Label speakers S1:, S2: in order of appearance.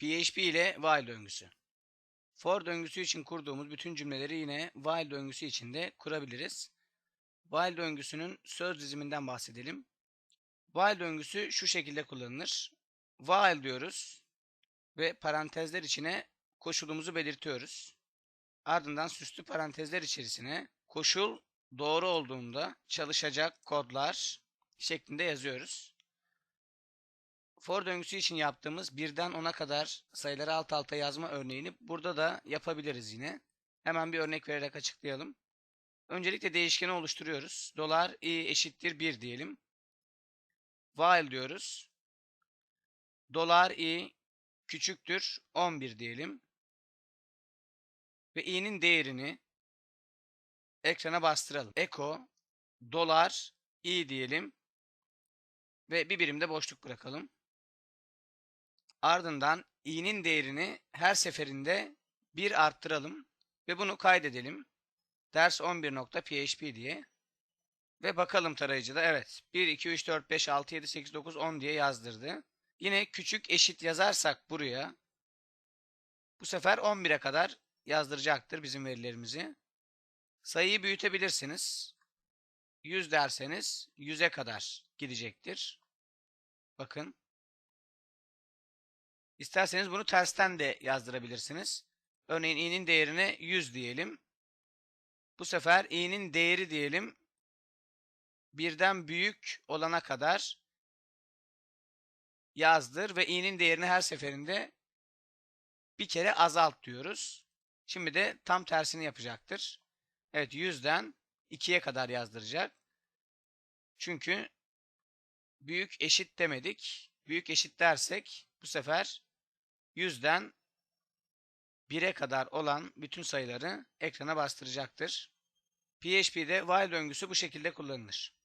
S1: PHP ile while döngüsü. For döngüsü için kurduğumuz bütün cümleleri yine while döngüsü için de kurabiliriz. While döngüsünün söz diziminden bahsedelim. While döngüsü şu şekilde kullanılır. While diyoruz ve parantezler içine koşulumuzu belirtiyoruz. Ardından süslü parantezler içerisine koşul doğru olduğunda çalışacak kodlar şeklinde yazıyoruz. For döngüsü için yaptığımız birden 10'a kadar sayıları alt alta yazma örneğini burada da yapabiliriz yine. Hemen bir örnek vererek açıklayalım. Öncelikle değişkeni oluşturuyoruz. Dolar i eşittir 1 diyelim. While diyoruz. Dolar i küçüktür 11 diyelim. Ve i'nin değerini ekrana bastıralım. Echo dolar i diyelim. Ve bir birimde boşluk bırakalım. Ardından i'nin değerini her seferinde 1 arttıralım ve bunu kaydedelim. Ders 11.php diye. Ve bakalım tarayıcıda evet 1, 2, 3, 4, 5, 6, 7, 8, 9, 10 diye yazdırdı. Yine küçük eşit yazarsak buraya bu sefer 11'e kadar yazdıracaktır bizim verilerimizi. Sayıyı büyütebilirsiniz. 100 derseniz 100'e kadar gidecektir. Bakın. İsterseniz bunu tersten de yazdırabilirsiniz. Örneğin i'nin değerine 100 diyelim. Bu sefer i'nin değeri diyelim birden büyük olana kadar yazdır ve i'nin değerini her seferinde bir kere azalt diyoruz. Şimdi de tam tersini yapacaktır. Evet 100'den 2'ye kadar yazdıracak. Çünkü büyük eşit demedik. Büyük eşit dersek bu sefer 100'den 1'e kadar olan bütün sayıları ekrana bastıracaktır. PHP'de while döngüsü bu şekilde kullanılır.